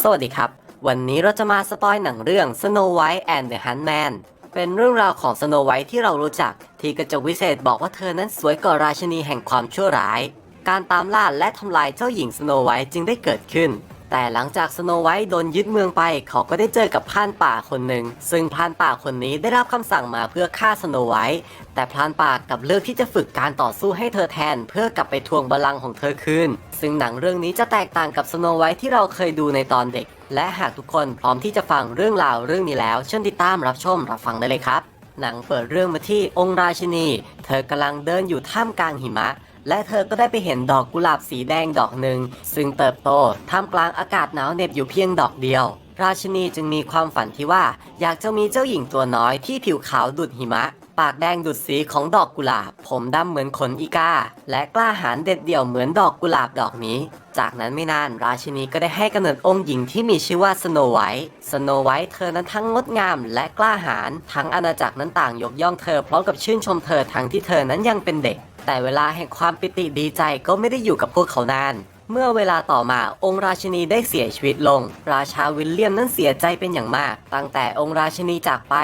สวัสดีครับ วันนี้เราจะมาสปอยหนังเรื่อง Snow White and the Huntsman เป็นเรื่องราวของ Snow White ที่เรารู้จัก ที่กระจกวิเศษบอกว่าเธอนั้นสวยกว่าราชินีแห่งความชั่วร้าย การตามล่าและทำลายเจ้าหญิง Snow White จึงได้เกิดขึ้น แต่หลังจาก Snow White โดนยึดเมืองไป เขาก็ได้เจอกับพรานป่าคนหนึ่ง ซึ่งพรานป่าคนนี้ได้รับคำสั่งมาเพื่อฆ่า Snow White แต่พรานป่ากลับเลือกที่จะฝึกการต่อสู้ให้เธอแทน เพื่อกลับไปทวงบัลลังก์ของเธอคืน ซึ่งหนังเรื่องนี้จะแตกต่างกับ Snow White ที่เราเคยดูในตอนเด็ก และหากทุกคนพร้อมที่จะฟังเรื่องราวเรื่องนี้แล้ว เชิญติดตามรับชมรับฟังได้เลยครับ หนังเปิดเรื่องมาที่องค์ราชินี เธอกำลังเดินอยู่ท่ามกลางหิมะ และเธอก็ได้ไปเห็นดอกกุหลาบสีแดงดอกหนึ่ง ซึ่งเติบโตท่ามกลางอากาศหนาวเหน็บอยู่เพียงดอกเดียว ราชินีจึงมีความฝันที่ว่า อยากจะมีเจ้าหญิงตัวน้อยที่ผิวขาวดุดหิมะ ปากแดงดุดสีของดอกกุหลาบ ผมดำเหมือนขนอีกา และกล้าหาญเด็ดเดี่ยวเหมือนดอกกุหลาบดอกนี้ จากนั้นไม่นานราชินีก็ได้ให้กำเนิดองค์หญิงที่มีชื่อว่าสโนไวท์สโนไวท์เธอนั้นทั้งงดงามและกล้าหาญทั้งอาณาจักรนั้นต่างยกย่องเธอพร้อมกับชื่นชมเธอทั้งที่เธอนั้นยังเป็นเด็ก แต่เวลาแห่งความปิติดีใจก็ไม่ได้อยู่กับพวกเขานาน เมื่อเวลาต่อมาองค์ราชินีได้เสียชีวิตลง ราชาวิลเลียมนั้นเสียใจเป็นอย่างมาก ตั้งแต่องค์ราชินีจากไป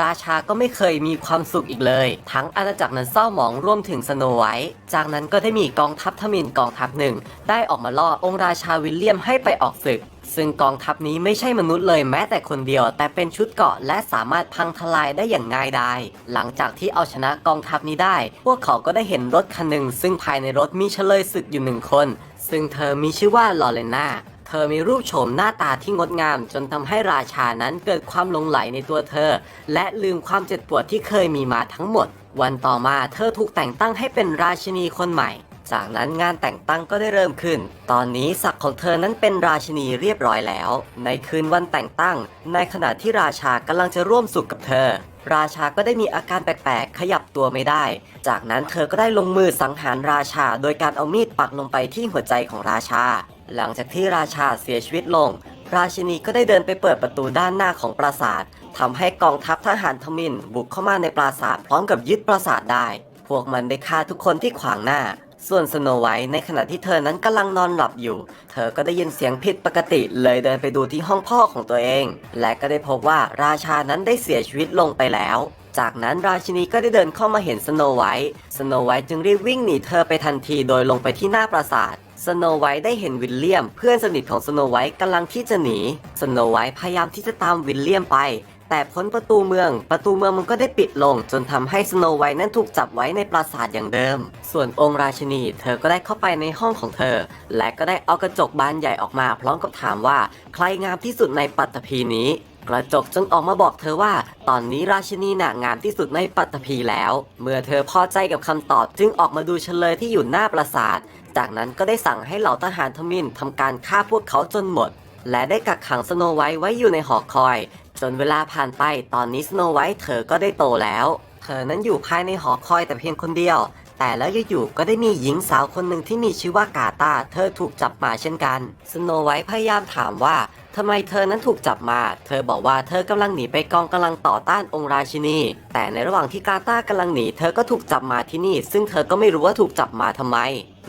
ราชาก็ไม่เคยมีความสุขอีกเลย ทั้งอาณาจักรนั้นเศร้าหมองร่วมถึงสโนไวท์จากนั้นก็ได้มีกองทัพทมินกองทัพหนึ่งได้ออกมาล่อองค์ราชาวิลเลียมให้ไปออกศึก ซึ่งกองทัพนี้ไม่ใช่มนุษย์เลยแม้แต่คนเดียว แต่เป็นชุดเกาะและสามารถพังทลายได้อย่างง่ายดายหลังจากที่เอาชนะกองทัพนี้ได้ พวกเขาก็ได้เห็นรถคันหนึ่งซึ่งภายในรถมีเฉลยศึกอยู่หนึ่งคน ซึ่งเธอมีชื่อว่าลอเรนาเธอมีรูปโฉมหน้าตาที่งดงาม จนทำให้ราชานั้นเกิดความหลงไหลในตัวเธอ และลืมความเจ็บปวดที่เคยมีมาทั้งหมด วันต่อมาเธอถูกแต่งตั้งให้เป็นราชินีคนใหม่ จากนั้นงานแต่งตั้งก็ได้เริ่มขึ้น ตอนนี้ศักดิ์ของเธอนั้นเป็นราชินีเรียบร้อยแล้ว ในคืนวันแต่งตั้ง ในขณะที่ราชากำลังจะร่วมสุขกับเธอ ราชาก็ได้มีอาการแปลกๆ ขยับตัวไม่ได้ จากนั้นเธอก็ได้ลงมือสังหารราชา โดยการเอามีดปักลงไปที่หัวใจของราชา หลังจากที่ราชาเสียชีวิตลง ราชินีก็ได้เดินไปเปิดประตูด้านหน้าของปราสาททำให้กองทัพทหารทมินบุกเข้ามาในปราสาทพร้อมกับยึดปราสาทได้ พวกมันได้ฆ่าทุกคนที่ขวางหน้า ส่วนสโนไวท์ในขณะที่เธอนั้นกำลังนอนหลับอยู่ เธอก็ได้ยินเสียงผิดปกติเลยเดินไปดูที่ห้องพ่อของตัวเอง และก็ได้พบว่าราชานั้นได้เสียชีวิตลงไปแล้ว จากนั้นราชินีก็ได้เดินเข้ามาเห็นสโนไวท์สโนไวท์จึงรีบวิ่งหนีเธอไปทันทีโดยลงไปที่หน้าปราสาทสโนไวท์ได้เห็นวิลเลียม เพื่อนสนิทของสโนไวท์กำลังที่จะหนี สโนไวท์พยายามที่จะตามวิลเลียมไป แต่พ้นประตูเมือง ประตูเมืองมันก็ได้ปิดลง จนทำให้สโนไวท์นั้นถูกจับไว้ในปราสาทอย่างเดิม ส่วนองค์ราชินี เธอก็ได้เข้าไปในห้องของเธอ และก็ได้เอากระจกบานใหญ่ออกมา พร้อมกับถามว่า ใครงามที่สุดในปัตตภีนี้กระจกจนออกมาบอกเธอว่า ตอนนี้ราชินีน่ะงามที่สุดในปัตตภีแล้ว เมื่อเธอพอใจกับคำตอบจึงออกมาดูเฉลยที่อยู่หน้าปราสาท จากนั้นก็ได้สั่งให้เหล่าทหารทมินทำการฆ่าพวกเขาจนหมด และได้กักขังสโนไวท์ไว้อยู่ในหอคอย จนเวลาผ่านไปตอนนี้สโนไวท์เธอก็ได้โตแล้ว เธอนั้นอยู่ภายในหอคอยแต่เพียงคนเดียว แต่แล้วอยู่ๆก็ได้มีหญิงสาวคนหนึ่งที่มีชื่อว่ากาตา เธอถูกจับมาเช่นกัน สโนไวท์พยายามถามว่าทำไมเธอนั้นถูกจับมา เธอบอกว่าเธอกำลังหนีไปกองกำลังต่อต้านองค์ราชินี แต่ในระหว่างที่กาตากำลังหนี เธอก็ถูกจับมาที่นี่ ซึ่งเธอก็ไม่รู้ว่าถูกจับมาทำไม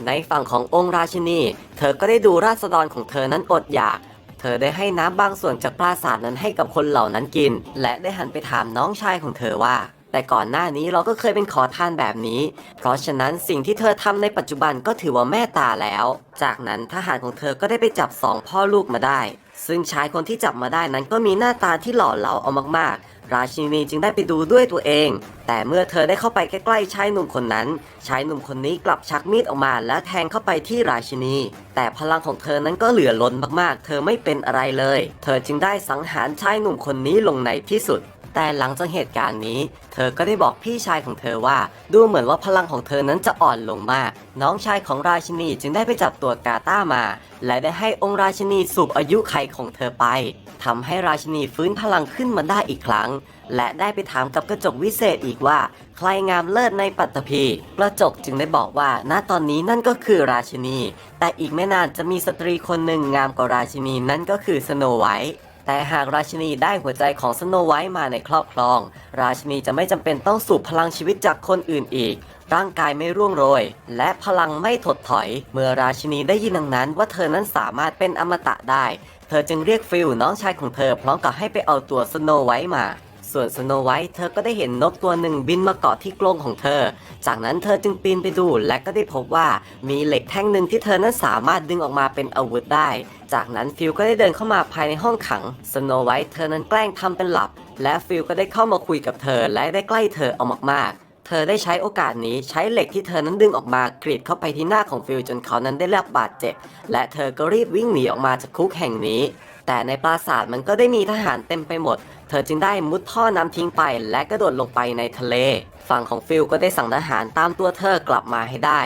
ในฝั่งขององค์ราชินี เธอก็ได้ดูราษฎรของเธอนั้นอดอยาก ธอได้ให้น้ำบางส่วนจากปราสาทนั้นให้กับคนเหล่านั้นกิน และได้หันไปถามน้องชายของเธอว่า แต่ก่อนหน้านี้เราก็เคยเป็นขอทานแบบนี้ เพราะฉะนั้นสิ่งที่เธอทำในปัจจุบันก็ถือว่าแม่ตาแล้ว จากนั้นทหารของเธอก็ได้ไปจับสองพ่อลูกมาได้ ซึ่งชายคนที่จับมาได้นั้นก็มีหน้าตาที่หล่อเหลาเอามากๆ ราชินีจึงได้ไปดูด้วยตัวเอง แต่เมื่อเธอได้เข้าไปใกล้ๆชายหนุ่มคนนั้น ชายหนุ่มคนนี้กลับชักมีดออกมาและแทงเข้าไปที่ราชินี แต่พลังของเธอนั้นก็เหลือล้นมากๆ เธอไม่เป็นอะไรเลย เธอจึงได้สังหารชายหนุ่มคนนี้ลงในที่สุด แต่หลังจากเหตุการณ์นี้ เธอก็ได้บอกพี่ชายของเธอว่า ดูเหมือนว่าพลังของเธอนั้นจะอ่อนลงมาก น้องชายของราชินีจึงได้ไปจับตัวกาต้ามา และได้ให้องค์ราชินีสูบอายุไขของเธอไปทำให้ราชินีฟื้นพลังขึ้นมาได้อีกครั้ง และได้ไปถามกับกระจกวิเศษอีกว่า ใครงามเลิศในปัตตภีกระจกจึงได้บอกว่าณตอนนี้นั่นก็คือราชินี แต่อีกไม่นานจะมีสตรีคนหนึ่งงามกว่าราชินีนั่นก็คือสโนไวท์ แต่หากราชินีได้หัวใจของสโนไวท์มาในครอบครอง ราชินีจะไม่จำเป็นต้องสูบพลังชีวิตจากคนอื่นอีก ร่างกายไม่ร่วงโรย และพลังไม่ถดถอย เมื่อราชินีได้ยินดังนั้นว่าเธอนั้นสามารถเป็นอมตะได้ เธอจึงเรียกฟิลน้องชายของเธอพร้อมกับให้ไปเอาตัวสโนไวท์มา ส่วนสโนไวท์เธอก็ได้เห็นนกตัวหนึ่งบินมาเกาะที่กรงของเธอ จากนั้นเธอจึงปีนไปดูและก็ได้พบว่ามีเหล็กแท่งหนึ่งที่เธอนั้นสามารถดึงออกมาเป็นอาวุธได้ จากนั้นฟิลก็ได้เดินเข้ามาภายในห้องขังสโนไวท์เธอนั้นแกล้งทำเป็นหลับ และฟิลก็ได้เข้ามาคุยกับเธอและได้ใกล้เธอเอามากๆเธอได้ใช้โอกาสนี้ใช้เหล็กที่เธอนั้นดึงออกมากรีดเข้าไปที่หน้าของฟิลจนเขานั้นได้รับบาดเจ็บ และเธอก็รีบวิ่งหนีออกมาจากคุกแห่งนี้ แต่ในปราสาทมันก็ได้มีทหารเต็มไปหมด เธอจึงได้มุดท่อน้ำทิ้งไป และกระโดดลงไปในทะเล ฝั่งของฟิลก็ได้สั่งทหารตามตัวเธอกลับมาให้ได้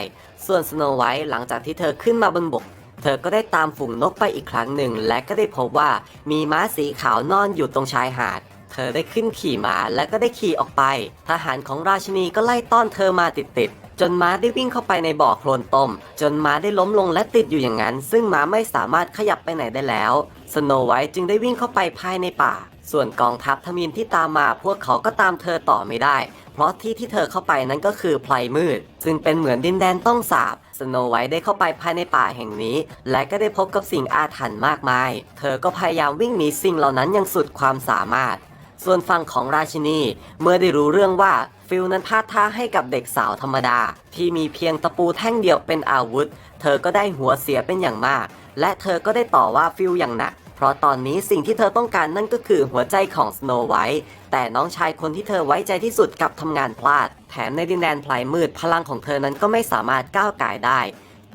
ส่วนสโนไวท์หลังจากที่เธอขึ้นมาบนบก เธอก็ได้ตามฝูงนกไปอีกครั้งหนึ่ง และก็ได้พบว่ามีม้าสีขาวนอนอยู่ตรงชายหาด เธอได้ขึ้นขี่ม้าและก็ได้ขี่ออกไป ทหารของราชินีก็ไล่ต้อนเธอมาติดๆ จนม้าได้วิ่งเข้าไปในบ่อโคลนต้ม จนม้าได้ล้มลงและติดอยู่อย่างนั้น ซึ่งม้าไม่สามารถขยับไปไหนได้แล้วสโนไวท์จึงได้วิ่งเข้าไปภายในป่า ส่วนกองทัพทมินที่ตามมาพวกเขาก็ตามเธอต่อไม่ได้ เพราะที่ที่เธอเข้าไปนั้นก็คือไพลมืด ซึ่งเป็นเหมือนดินแดนต้องสาบสโนไวท์ได้เข้าไปภายในป่าแห่งนี้ และก็ได้พบกับสิ่งอาถรรพ์มากมาย เธอก็พยายามวิ่งหนีสิ่งเหล่านั้นอย่างสุดความสามารถ ส่วนฝั่งของราชินี เมื่อได้รู้เรื่องว่าฟิลนั้นพาดท่าให้กับเด็กสาวธรรมดา ที่มีเพียงตะปูแท่งเดียวเป็นอาวุธ เธอก็ได้หัวเสียเป็นอย่างมาก และเธอก็ได้ต่อว่าฟิลอย่างหนักเพราะตอนนี้สิ่งที่เธอต้องการนั่นก็คือหัวใจของสโนไวท์แต่น้องชายคนที่เธอไว้ใจที่สุดกลับทำงานพลาด แถมในดินแดนพลายมืดพลังของเธอนั้นก็ไม่สามารถก้าวไก่ได้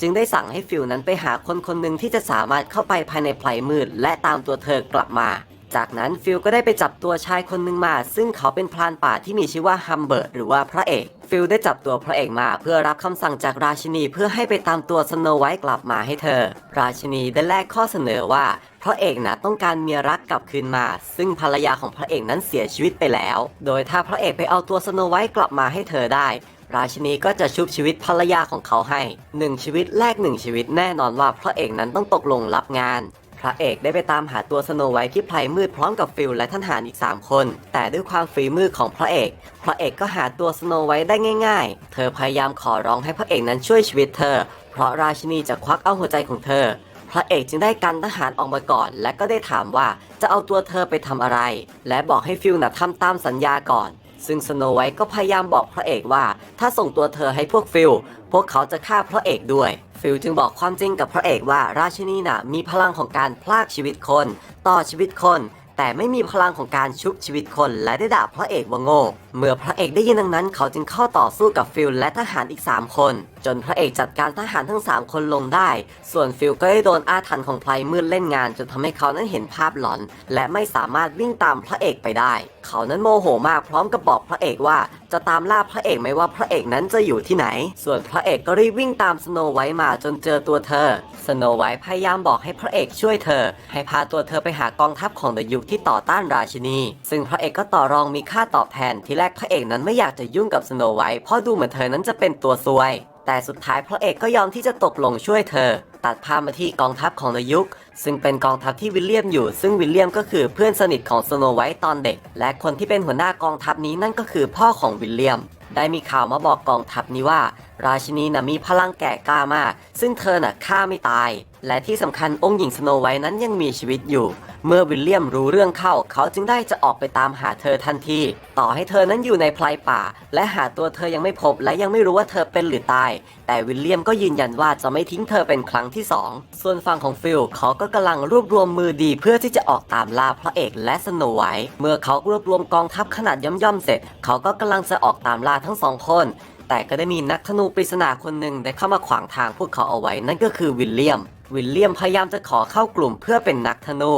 จึงได้สั่งให้ฟิลนั้นไปหาคนคนหนึ่งที่จะสามารถเข้าไปภายในไพลมืด และตามตัวเธอกลับมา จากนั้นฟิลก็ได้ไปจับตัวชายคนหนึ่งมา ซึ่งเขาเป็นพรานป่าที่มีชื่อว่าฮัมเบิร์ตหรือว่าพระเอกฟิลได้จับตัวพระเอกมาเพื่อรับคำสั่งจากราชินีเพื่อให้ไปตามตัวสโนไวท์กลับมาให้เธอ ราชินีได้แลกข้อเสนอว่าพระเอกนะต้องการเมียรักกลับคืนมา ซึ่งภรรยาของพระเอกนั้นเสียชีวิตไปแล้ว โดยถ้าพระเอกไปเอาตัวสโนไวท์กลับมาให้เธอได้ ราชินีก็จะชุบชีวิตภรรยาของเขาให้หนึ่งชีวิตแลกหนึ่งชีวิตแน่นอนว่าพระเอกนั้นต้องตกลงรับงาน ระเอกได้ไปตามหาตัวสโนไวท์ที่ไพลมืดพร้อมกับฟิลและทหารอีก 3 คน แต่ด้วยความฝีมือของพระเอก พระเอกก็หาตัวสโนไวท์ได้ง่าย ๆ เธอพยายามขอร้องให้พระเอกนั้นช่วยชีวิตเธอ เพราะราชินีจะควักเอาหัวใจของเธอ พระเอกจึงได้กันทหารออกมาก่อน และก็ได้ถามว่าจะเอาตัวเธอไปทำอะไร และบอกให้ฟิลน่ะทำตามสัญญาก่อนซึ่งสโนไวท์ก็พยายามบอกพระเอกว่า ถ้าส่งตัวเธอให้พวกฟิล พวกเขาจะฆ่าพระเอกด้วย ฟิลจึงบอกความจริงกับพระเอกว่าราชินีน่ะมีพลังของการพลากชีวิตคน ต่อชีวิตคน แต่ไม่มีพลังของการชุบชีวิตคนและได้ด่าพระเอกว่าโง่ เมื่อพระเอกได้ยินดังนั้นเขาจึงเข้าต่อสู้กับฟิลและทหารอีก 3 คน จนพระเอกจัดการทหารทั้ง 3 คนลงได้ ส่วนฟิลก็ได้โดนอาถรรพ์ของไพลมืดเล่นงานจนทำให้เขานั้นเห็นภาพหลอน และไม่สามารถวิ่งตามพระเอกไปได้ เขานั้นโมโหมากพร้อมกับบอกพระเอกว่าจะตามล่าพระเอกไหมว่าพระเอกนั้นจะอยู่ที่ไหน ส่วนพระเอกก็รีบวิ่งตามสโนไวท์มาจนเจอตัวเธอ สโนไวท์พยายามบอกให้พระเอกช่วยเธอ ให้พาตัวเธอไปหากองทัพของเดอะยุคที่ต่อต้านราชินี ซึ่งพระเอกก็ต่อรองมีค่าตอบแทนที่แรกพระเอกนั้นไม่อยากจะยุ่งกับสโนไวท์เพราะดูเหมือนเธอนั้นจะเป็นตัวซวย แต่สุดท้ายพระเอกก็ยอมที่จะตกลงช่วยเธอ ตัดภาพมาที่กองทัพของนยุค ซึ่งเป็นกองทัพที่วิลเลียมอยู่ ซึ่งวิลเลียมก็คือเพื่อนสนิทของสโนไวท์ตอนเด็ก และคนที่เป็นหัวหน้ากองทัพนี้นั่นก็คือพ่อของวิลเลียม ได้มีข่าวมาบอกกองทัพนี้ว่าราชินีน่ะมีพลังแก่กล้ามาก ซึ่งเธอน่ะฆ่าไม่ตาย และที่สำคัญองค์หญิงสโนไวท์นั้นยังมีชีวิตอยู่ เมื่อวิลเลียมรู้เรื่องเข้า เขาจึงได้จะออกไปตามหาเธอทันที ต่อให้เธอนั้นอยู่ในพลายป่า และหาตัวเธอยังไม่พบและยังไม่รู้ว่าเธอเป็นหรือตาย แต่วิลเลียมก็ยืนยันว่าจะไม่ทิ้งเธอเป็นครั้งที่สองส่วนฝั่งของฟิลเขาก็กำลังรวบรวมมือดีเพื่อที่จะออกตามล่าพระเอกและสโนไวท์เมื่อเขารวบรวมกองทัพขนาดย่อมๆเสร็จ เขาก็กำลังจะออกตามล่าทั้งสองคน แต่ก็ได้มีนักธนูปริศนาคนหนึ่งได้เข้ามาขวางทางพวกเขาเอาไว้นั่นก็คือวิลเลียมวิลเลียมพยายามจะขอเข้ากลุ่มเพื่อเป็นนักธนู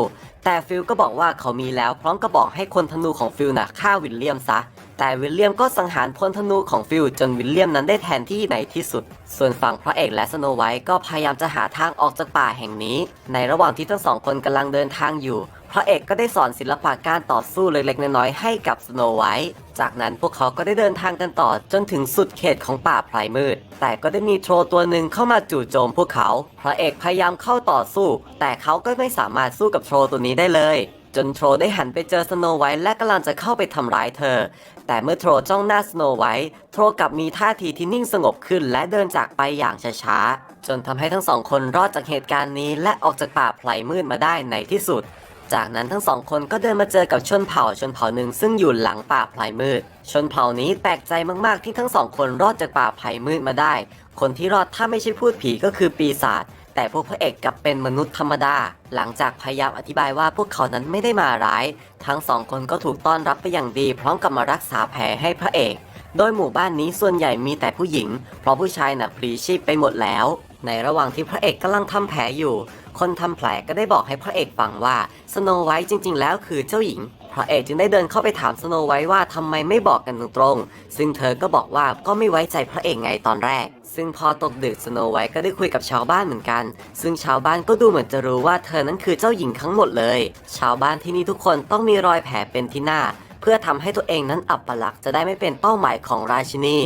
แต่ฟิลก็บอกว่าเขามีแล้วพร้อมกับอกให้คนธนูของฟิลน่ะฆ่าวิลเลียมซะ แต่วิลเลียมก็สังหารพลธนูของฟิลจนวิลเลียมนั้นได้แทนที่ในที่สุด ส่วนฝั่งพระเอกและสโนไวท์ก็พยายามจะหาทางออกจากป่าแห่งนี้ ในระหว่างที่ทั้งสองคนกำลังเดินทางอยู่ พระเอกก็ได้สอนศิลปะการต่อสู้เล็กๆน้อยๆให้กับสโนไวท์จากนั้นพวกเขาก็ได้เดินทางกันต่อจนถึงสุดเขตของป่าไพรมืด แต่ก็ได้มีโทรตัวหนึ่งเข้ามาจู่โจมพวกเขา พระเอกพยายามเข้าต่อสู้ แต่เขาก็ไม่สามารถสู้กับโทรตัวนี้ได้เลย จนโทรได้หันไปเจอสโนไวท์และกำลังจะเข้าไปทำร้ายเธอ แต่เมื่อโทรจ้องหน้าสโนไวท์โทรกลับมีท่าทีที่นิ่งสงบขึ้นและเดินจากไปอย่างช้าๆจนทำให้ทั้งสองคนรอดจากเหตุการณ์นี้ และออกจากป่าไผ่มืดมาได้ในที่สุดจากนั้นทั้งสองคนก็เดินมาเจอกับชนเผ่าชนเผ่าหนึ่งซึ่งอยู่หลังป่าไผ่มืด ชนเผ่านี้แปลกใจมากๆที่ทั้งสองคนรอดจากป่าไผ่มืดมาได้ คนที่รอดถ้าไม่ใช่พูดผีก็คือปีศาจ แต่พวกพระเอกกลับเป็นมนุษย์ธรรมดา หลังจากพยายามอธิบายว่าพวกเขานั้นไม่ได้มาร้าย ทั้งสองคนก็ถูกต้อนรับไปอย่างดี พร้อมกับมารักษาแผลให้พระเอก โดยหมู่บ้านนี้ส่วนใหญ่มีแต่ผู้หญิง เพราะผู้ชายน่ะพลีชีพไปหมดแล้ว ในระหว่างที่พระเอกกำลังทำแผลอยู่ คนทำแผลก็ได้บอกให้พระเอกฟังว่าสโนไวท์จริง ๆ แล้วคือเจ้าหญิง ระเอกจึงได้เดินเข้าไปถามสโนไว้ว่าทำไมไม่บอกกันตรงๆ ซึ่งเธอก็บอกว่าก็ไม่ไว้ใจพระเอกไงตอนแรก ซึ่งพอตกดึกสโนไว้ก็ได้คุยกับชาวบ้านเหมือนกัน ซึ่งชาวบ้านก็ดูเหมือนจะรู้ว่าเธอนั้นคือเจ้าหญิงทั้งหมดเลย ชาวบ้านที่นี่ทุกคนต้องมีรอยแผลเป็นที่หน้า พื่อทำให้ตัวเองนั้นอับปลักจะได้ไม่เป็นเป้าหมายของราชินี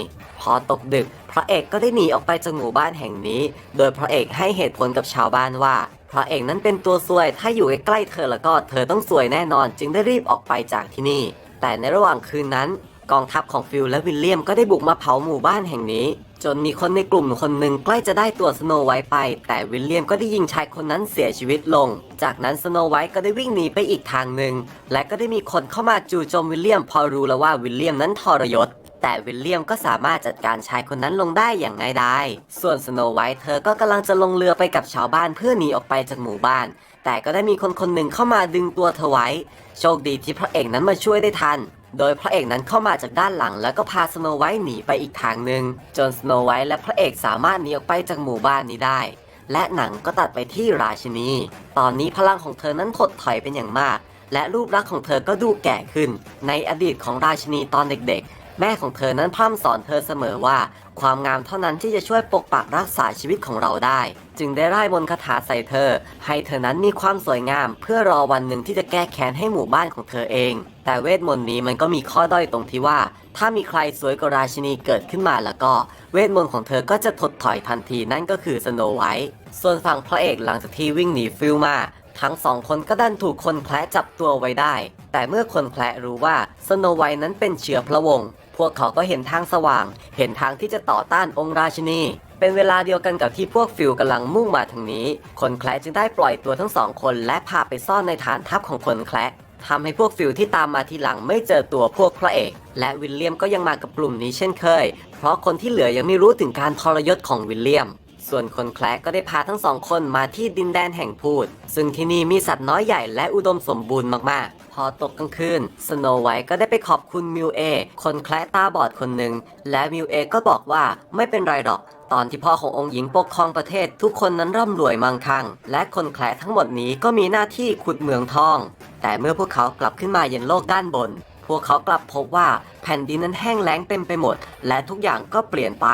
พอตกดึก พระเอกก็ได้หนีออกไปจากหมู่บ้านแห่งนี้ โดยพระเอกให้เหตุผลกับชาวบ้านว่า พระเอกนั้นเป็นตัวซวย ถ้าอยู่ใกล้ๆเธอแล้วก็เธอต้องซวยแน่นอน จึงได้รีบออกไปจากที่นี่ แต่ในระหว่างคืนนั้น กองทัพของฟิลและวิลเลียมก็ได้บุกมาเผาหมู่บ้านแห่งนี้ จนมีคนในกลุ่มคนหนึ่งใกล้จะได้ตัวสโนไวท์ไป แต่วิลเลียมก็ได้ยิงชายคนนั้นเสียชีวิตลง จากนั้นสโนไวท์ก็ได้วิ่งหนีไปอีกทางหนึ่ง และก็ได้มีคนเข้ามาจู่โจมวิลเลียมพอรู้แล้วว่าวิลเลียมนั้นทรยศแต่วิลเลียมก็สามารถจัดการชายคนนั้นลงได้อย่างง่ายดายส่วนสโนไวท์เธอก็กำลังจะลงเรือไปกับชาวบ้านเพื่อหนีออกไปจากหมู่บ้าน แต่ก็ได้มีคนคนหนึ่งเข้ามาดึงตัวเธอไว้ โชคดีที่พระเอกนั้นมาช่วยได้ทัน โดยพระเอกนั้นเข้ามาจากด้านหลัง แล้วก็พาสโนไวท์หนีไปอีกทางหนึ่งจนสโนไวท์และพระเอกสามารถหนีออกไปจากหมู่บ้านนี้ได้ และหนังก็ตัดไปที่ราชินี ตอนนี้พลังของเธอนั้นถดถอยเป็นอย่างมาก และรูปลักษณ์ของเธอก็ดูแก่ขึ้น ในอดีตของราชินีตอนเด็กๆ แม่ของเธอนั้นพร่ำสอนเธอเสมอว่า ความงามเท่านั้นที่จะช่วยปกปักรักษาชีวิตของเราได้ จึงได้ไล่มนคาถาใส่เธอ ให้เธอนั้นมีความสวยงาม เพื่อรอวันหนึ่งที่จะแก้แค้นให้หมู่บ้านของเธอเอง แต่เวทมนต์นี้มันก็มีข้อด้อยตรงที่ว่า ถ้ามีใครสวยกว่าราชินีเกิดขึ้นมาแล้วก็ เวทมนต์ของเธอก็จะถดถอยทันทีนั่นก็คือสโนไวท์ส่วนฝั่งพระเอกหลังจากที่วิ่งหนีฟิลมาทั้งสองคนก็ดันถูกคนแคละจับตัวไว้ได้ แต่เมื่อคนแคละรู้ว่าสโนไวท์นั้นเป็นเชื้อพระวงศ์ วกเขาก็เห็นทางสว่าง เห็นทางที่จะต่อต้านองค์ราชินี เป็นเวลาเดียวกันกับที่พวกฟิลกำลังมุ่งมาทางนี้ คนแคละจึงได้ปล่อยตัวทั้งสองคน และพาไปซ่อนในฐานทัพของคนแคละทำให้พวกฟิลที่ตามมาทีหลังไม่เจอตัวพวกพระเอก และวิลเลียมก็ยังมากับกลุ่มนี้เช่นเคย เพราะคนที่เหลือยังไม่รู้ถึงการทรยศของวิลเลียม ส่วนคนแคละก็ได้พาทั้งสองคนมาที่ดินแดนแห่งพูด ซึ่งที่นี่มีสัตว์น้อยใหญ่และอุดมสมบูรณ์มาก พอตกกลางคืนสโนไวท์ก็ได้ไปขอบคุณมิวเอคนแคละตาบอดคนหนึ่งและมิวเอก็บอกว่าไม่เป็นไรหรอกตอนที่พ่อขององค์หญิงปกครองประเทศ ทุกคนนั้นร่ำรวยมั่งคั่ง และคนแคละทั้งหมดนี้ก็มีหน้าที่ขุดเหมืองทอง แต่เมื่อพวกเขากลับขึ้นมาเย็นโลกด้านบน พวกเขากลับพบว่าแผ่นดินนั้นแห้งแล้งเต็มไปหมด และทุกอย่างก็เปลี่ยนไป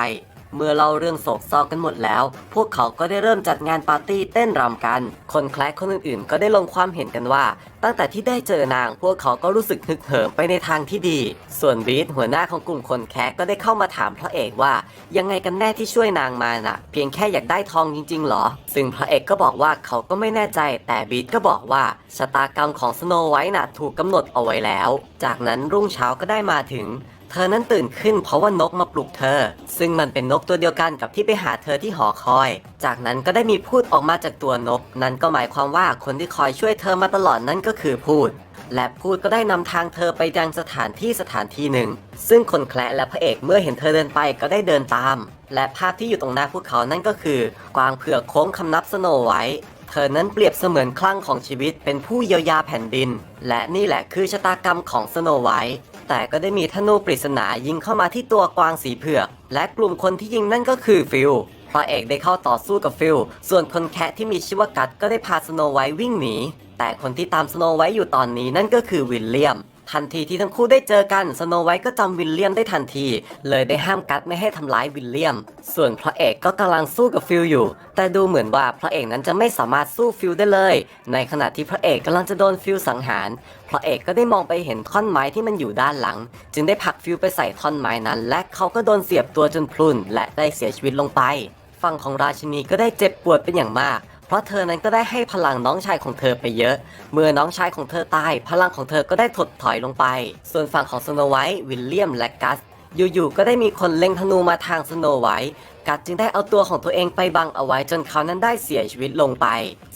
เมื่อเราเรื่องโศกเศร้ากันหมดแล้ว พวกเขาก็ได้เริ่มจัดงานปาร์ตี้เต้นรำกัน คนแคละคนอื่นๆ ก็ได้ลงความเห็นกันว่า ตั้งแต่ที่ได้เจอนาง พวกเขาก็รู้สึกฮึกเหิมไปในทางที่ดี ส่วนบีทหัวหน้าของกลุ่มคนแคละก็ได้เข้ามาถามพระเอกว่า ยังไงกันแน่ที่ช่วยนางมาน่ะ เพียงแค่อยากได้ทองจริงๆหรอ ซึ่งพระเอกก็บอกว่าเขาก็ไม่แน่ใจ แต่บีทก็บอกว่าชะตากรรมของสโนไวท์น่ะถูกกำหนดเอาไว้แล้ว จากนั้นรุ่งเช้าก็ได้มาถึง เธอนั้นตื่นขึ้นเพราะว่านกมาปลุกเธอ ซึ่งมันเป็นนกตัวเดียวกันกับที่ไปหาเธอที่หอคอย จากนั้นก็ได้มีพูดออกมาจากตัวนก นั่นก็หมายความว่าคนที่คอยช่วยเธอมาตลอดนั่นก็คือพูด และพูดก็ได้นำทางเธอไปยังสถานที่สถานที่หนึ่ง ซึ่งคนแคละและพระเอกเมื่อเห็นเธอเดินไปก็ได้เดินตาม และภาพที่อยู่ตรงหน้าพวกเขานั่นก็คือ กวางเผือกโค้งคำนับสโนไว้เธอนั้นเปรียบเสมือนคลั่งของชีวิตเป็นผู้เยียวยาแผ่นดิน และนี่แหละคือชะตากรรมของสโนไวท์ แต่ก็ได้มีธนูปริศนายิงเข้ามาที่ตัวกวางสีเผือก และกลุ่มคนที่ยิงนั่นก็คือฟิลพระเอกได้เข้าต่อสู้กับฟิล ส่วนคนแคะที่มีชื่อว่ากัดก็ได้พาสโนไวท์วิ่งหนี แต่คนที่ตามสโนไวท์อยู่ตอนนี้นั่นก็คือวิลเลียม ทันทีที่ทั้งคู่ได้เจอกันสโนไวท์ก็จำวิลเลียมได้ทันที เลยได้ห้ามกัดไม่ให้ทำร้ายวิลเลียม ส่วนพระเอกก็กำลังสู้กับฟิลอยู่ แต่ดูเหมือนว่าพระเอกนั้นจะไม่สามารถสู้ฟิลได้เลย ในขณะที่พระเอกกำลังจะโดนฟิลสังหาร พระเอกก็ได้มองไปเห็นท่อนไม้ที่มันอยู่ด้านหลัง จึงได้ผลักฟิลไปใส่ท่อนไม้นั้น และเขาก็โดนเสียบตัวจนพรุนและได้เสียชีวิตลงไปฝั่งของราชินีก็ได้เจ็บปวดเป็นอย่างมาก เพราะเธอนั้นก็ได้ให้พลังน้องชายของเธอไปเยอะ เมื่อน้องชายของเธอตาย พลังของเธอก็ได้ถดถอยลงไป ส่วนฝั่งของสโนไวท์วิลเลียมและกัสอยู่ๆก็ได้มีคนเล็งธนูมาทางสโนไวท์กัดจึงได้เอาตัวของตัวเองไปบังเอาไว้จนเขานั้นได้เสียชีวิตลงไป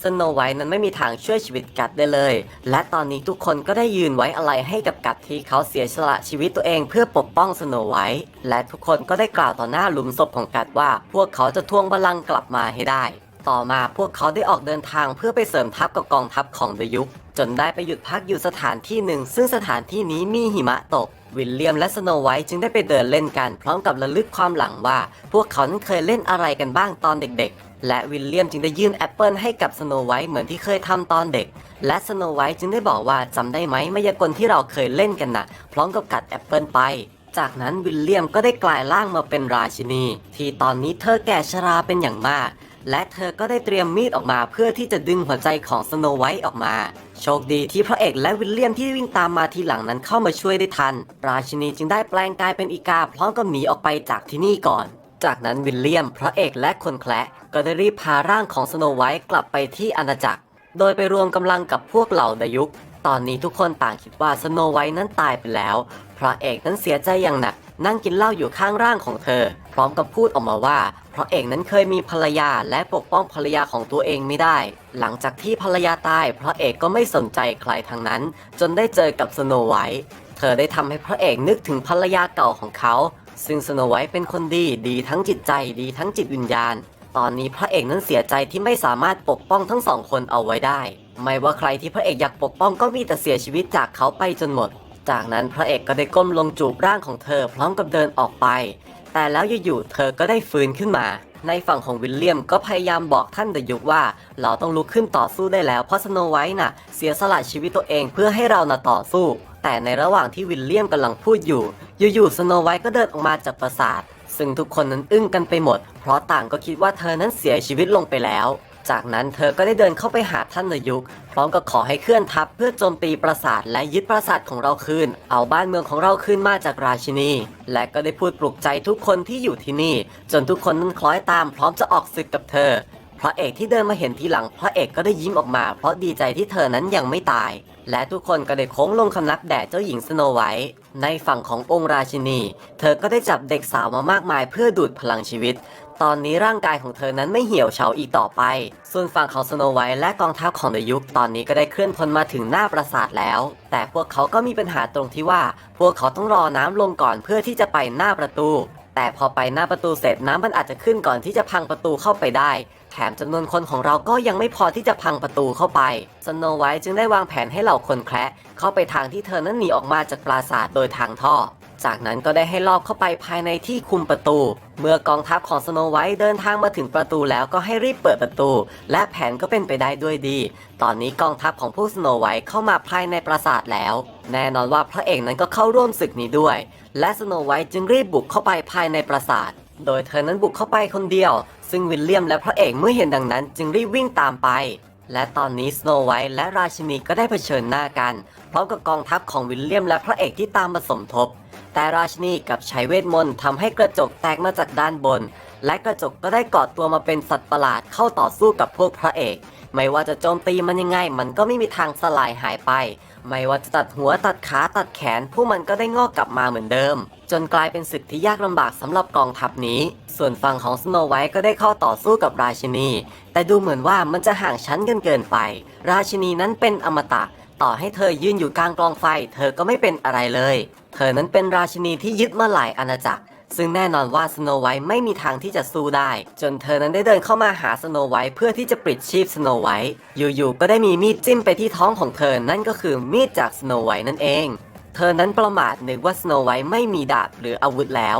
สโนไวท์นั้นไม่มีทางช่วยชีวิตกัดได้เลย และตอนนี้ทุกคนก็ได้ยืนไว้อะไรให้กับกัดที่เขาเสียสละชีวิตตัวเองเพื่อปกป้องสโนไวท์และทุกคนก็ได้กล่าวต่อหน้าหลุมศพของกัดว่า พวกเขาจะทวงบัลลังก์กลับมาให้ได้ ต่อมาพวกเขาได้ออกเดินทางเพื่อไปเสริมทัพกับกองทัพของเดยุคจนได้ไปหยุดพักอยู่สถานที่หนึ่ง ซึ่งสถานที่นี้มีหิมะตก วิลเลียมและสโนไวท์จึงได้ไปเดินเล่นกันพร้อมกับระลึกความหลังว่า พวกเขานั้นเคยเล่นอะไรกันบ้างตอนเด็กๆ และวิลเลียมจึงได้ยื่นแอปเปิลให้กับสโนไวท์เหมือนที่เคยทำตอนเด็ก และสโนไวท์จึงได้บอกว่าจำได้ไหมมายากลที่เราเคยเล่นกันนะพร้อมกับกัดแอปเปิลไปจากนั้นวิลเลียมก็ได้กลายร่างมาเป็นราชินี ที่ตอนนี้เธอแก่ชราเป็นอย่างมาก และเธอก็ได้เตรียมมีดออกมาเพื่อที่จะดึงหัวใจของสโนไวท์ออกมา โชคดีที่พระเอกและวิลเลียมที่วิ่งตามมาทีหลังนั้นเข้ามาช่วยได้ทัน ราชินีจึงได้แปลงกายเป็นอีกาพร้อมกับหนีออกไปจากที่นี่ก่อน จากนั้นวิลเลียม พระเอกและคนแคละก็ได้รีบพาร่างของสโนไวท์กลับไปที่อาณาจักร โดยไปรวมกำลังกับพวกเหล่าดายุค ตอนนี้ทุกคนต่างคิดว่าสโนไวท์นั้นตายไปแล้ว พระเอกนั้นเสียใจอย่างหนัก นั่งกินเหล้าอยู่ข้างร่างของเธอ พร้อมกับพูดออกมาว่า เพราะเอกนั้นเคยมีภรรยาและปกป้องภรรยาของตัวเองไม่ได้ หลังจากที่ภรรยาตายพระเอกก็ไม่สนใจใครทั้งนั้น จนได้เจอกับสโนไวท์เธอได้ทำให้พระเอกนึกถึงภรรยาเก่าของเขา ซึ่งสโนไวท์เป็นคนดีดีทั้งจิตใจดีทั้งจิตวิญญาณ ตอนนี้พระเอกนั้นเสียใจที่ไม่สามารถปกป้องทั้งสองคนเอาไว้ได้ ไม่ว่าใครที่พระเอกอยากปกป้องก็มีแต่เสียชีวิตจากเขาไปจนหมด จากนั้นพระเอกก็ได้ก้มลงจูบร่างของเธอพร้อมกับเดินออกไป แต่แล้วอยู่ๆเธอก็ได้ฟื้นขึ้นมา ในฝั่งของวิลเลียมก็พยายามบอกท่านเดยุกว่า เราต้องลุกขึ้นต่อสู้ได้แล้วเพราะสโนไวท์น่ะเสียสละชีวิตตัวเองเพื่อให้เราน่ะต่อสู้ แต่ในระหว่างที่วิลเลียมกำลังพูดอยู่ อยู่ๆสโนไวท์ก็เดินออกมาจากปราสาทซึ่งทุกคนนั้นอึ้งกันไปหมด เพราะต่างก็คิดว่าเธอนั้นเสียชีวิตลงไปแล้ว จากนั้นเธอก็ได้เดินเข้าไปหาท่านนยุคพร้อมกับขอให้เคลื่อนทัพเพื่อโจมตีปราสาทและยึดปราสาทของเราคืน เอาบ้านเมืองของเราคืนมาจากราชินี และก็ได้พูดปลุกใจทุกคนที่อยู่ที่นี่ จนทุกคนนั้นคล้อยตามพร้อมจะออกศึกกับเธอ พระเอกที่เดินมาเห็นทีหลังพระเอกก็ได้ยิ้มออกมา เพราะดีใจที่เธอนั้นยังไม่ตาย และทุกคนก็ได้โค้งลงคำนับแด่เจ้าหญิงสโนไวท์ในฝั่งขององค์ราชินี เธอก็ได้จับเด็กสาวมามากมายเพื่อดูดพลังชีวิต ตอนนี้ร่างกายของเธอนั้นไม่เหี่ยวเฉาอีกต่อไป ส่วนฝั่งของสโนไวท์และกองทัพของเดยุคตอนนี้ก็ได้เคลื่อนพลมาถึงหน้าปราสาทแล้ว แต่พวกเขาก็มีปัญหาตรงที่ว่า พวกเขาต้องรอน้ำลงก่อนเพื่อที่จะไปหน้าประตู แต่พอไปหน้าประตูเสร็จน้ำมันอาจจะขึ้นก่อนที่จะพังประตูเข้าไปได้ แถมจำนวนคนของเราก็ยังไม่พอที่จะพังประตูเข้าไปสโนไวท์จึงได้วางแผนให้เหล่าคนแคระเข้าไปทางที่เธอนั้นหนีออกมาจากปราสาทโดยทางท่อ จากนั้นก็ได้ให้ลอบเข้าไปภายในที่คุมประตู เมื่อกองทัพของสโนไวท์เดินทางมาถึงประตูแล้วก็ให้รีบเปิดประตู และแผนก็เป็นไปได้ด้วยดี ตอนนี้กองทัพของผู้สโนไวท์เข้ามาภายในปราสาทแล้ว แน่นอนว่าพระเอกนั้นก็เข้าร่วมศึกนี้ด้วย และสโนไวท์จึงรีบบุกเข้าไปภายในปราสาท โดยเธอนั้นบุกเข้าไปคนเดียว ซึ่งวิลเลียมและพระเอกเมื่อเห็นดังนั้น จึงรีบวิ่งตามไป และตอนนี้สโนไวท์และราชินีก็ได้เผชิญหน้ากัน พร้อมกับกองทัพของวิลเลียมและพระเอกที่ตามมาสมทบ แต่ราชินีกับใช้เวทมนต์ทำให้กระจกแตกมาจากด้านบน และกระจกก็ได้ก่อตัวมาเป็นสัตว์ประหลาดเข้าต่อสู้กับพวกพระเอก ไม่ว่าจะโจมตีมันยังไง มันก็ไม่มีทางสลายหายไป ไม่ว่าจะตัดหัวตัดขาตัดแขน พวกมันก็ได้งอกกลับมาเหมือนเดิม จนกลายเป็นศึกที่ยากลำบากสำหรับกองทัพนี้ ส่วนฝั่งของสโนไวท์ก็ได้เข้าต่อสู้กับราชินี แต่ดูเหมือนว่ามันจะห่างชั้นกันเกินไป ราชินีนั้นเป็นอมตะ ต่อให้เธอยืนอยู่กลางกองไฟ เธอก็ไม่เป็นอะไรเลย เธอนั้นเป็นราชินีที่ยึดมาหลายอาณาจักร ซึ่งแน่นอนว่าสโนไวท์ไม่มีทางที่จะสู้ได้ จนเธอนั้นได้เดินเข้ามาหาสโนไวท์เพื่อที่จะปลิดชีพสโนไวท์อยู่ๆก็ได้มีมีดจิ้มไปที่ท้องของเธอนั่นก็คือมีดจากสโนไวท์นั่นเอง เธอนั้นประมาทนึกว่าสโนไวท์ไม่มีดาบหรืออาวุธแล้ว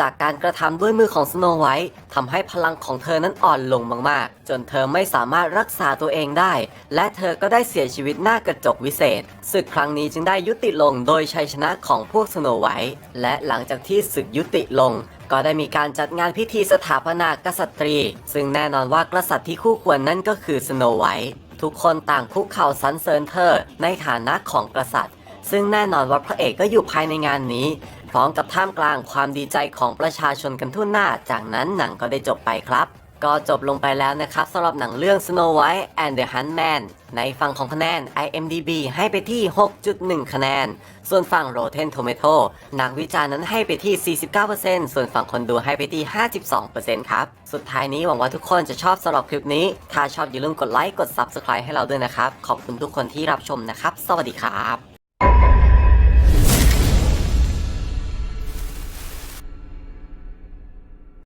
จากการกระทำด้วยมือของสโนไวท์ทำให้พลังของเธอนั้นอ่อนลงมากๆ จนเธอไม่สามารถรักษาตัวเองได้ และเธอก็ได้เสียชีวิตหน้ากระจกวิเศษศึกครั้งนี้จึงได้ยุติลงโดยชัยชนะของพวกสโนไวท์และหลังจากที่ศึกยุติลงก็ได้มีการจัดงานพิธีสถาปนากษัตรี ซึ่งแน่นอนว่ากษัตริย์ที่คู่ควรนั่นก็คือสโนไวท์ทุกคนต่างคุกเข่าสรรเสริญเธอในฐานะของกษัตริย์ ซึ่งแน่นอนว่าพระเอกก็อยู่ภายในงานนี้ พร้อมกับท่ามกลางความดีใจของประชาชนกันทั่วหน้า จากนั้นหนังก็ได้จบไปครับ ก็จบลงไปแล้วนะครับสำหรับหนังเรื่อง Snow White and the Huntsman ในฝั่งของคะแนน IMDb ให้ไปที่ 6.1 คะแนน ส่วนฝั่ง Rotten Tomato นักวิจารณ์นั้นให้ไปที่ 49%ส่วนฝั่งคนดูให้ไปที่ 52%ครับ สุดท้ายนี้หวังว่าทุกคนจะชอบสำหรับคลิปนี้ ถ้าชอบอย่าลืมกดไลค์ กด Subscribe ให้เราด้วยนะครับ ขอบคุณทุกคนที่รับชมนะครับ สวัสดีครับ